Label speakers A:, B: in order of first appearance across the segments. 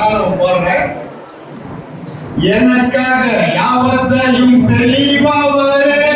A: நானும் போடுறேன் எனக்காக யாவத்தையும் செய்பவரே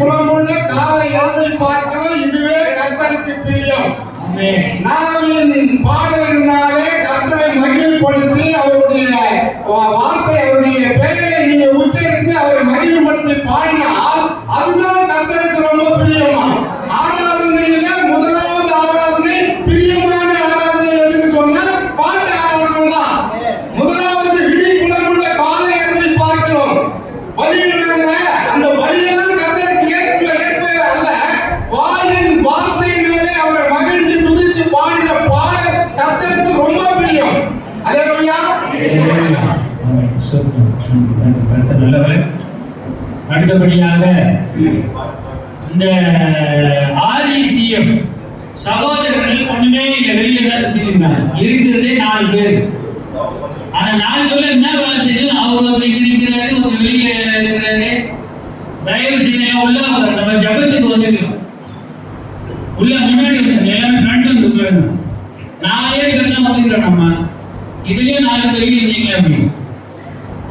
A: விழிப்புணர்வுள்ள காலை எழுதை பார்க்கிறோம் இதுவே கர்த்தருக்கு பிரியம். நாவின் பாடலினாலே கர்த்தரை
B: அடுத்தபடியாக இந்த ஆர்இசிஎஃப் சகோதரர்கள் ஒண்ணுமே இல்லை வெளியே தான் சுத்திருந்தாங்க இருக்கிறதே நாலு பேர். ஆனா நாலு பேர்ல என்ன வேலை செய்யணும் அவர் ஒருத்தர் இங்க நிற்கிறாரு ஒருத்தர் வெளியில இருக்கிறாரு தயவு செய்து உள்ள வாங்க. நம்ம ஜபத்துக்கு வந்துருக்கோம் உள்ள முன்னாடி வந்து எல்லாமே ஃப்ரண்ட் வந்து உட்காருங்க. நாலே பேர் தான் வந்துக்கிறோம் நம்ம. இதுலயே நாலு பேர் இருந்தீங்களா அப்படி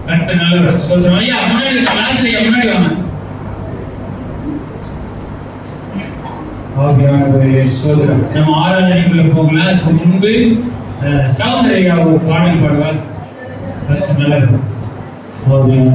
B: கருத்து நல்லவர். சொல்றோம் ஐயா முன்னாடி கிளாஸ் ஐயா முன்னாடி வாங்க. சோதரம் நம்ம ஆராதனைக்குள்ள போகலாம். அதுக்கு முன்பு அஹ், சௌந்தர்யா ஒரு பாடல் பாடுவார். ஆவியான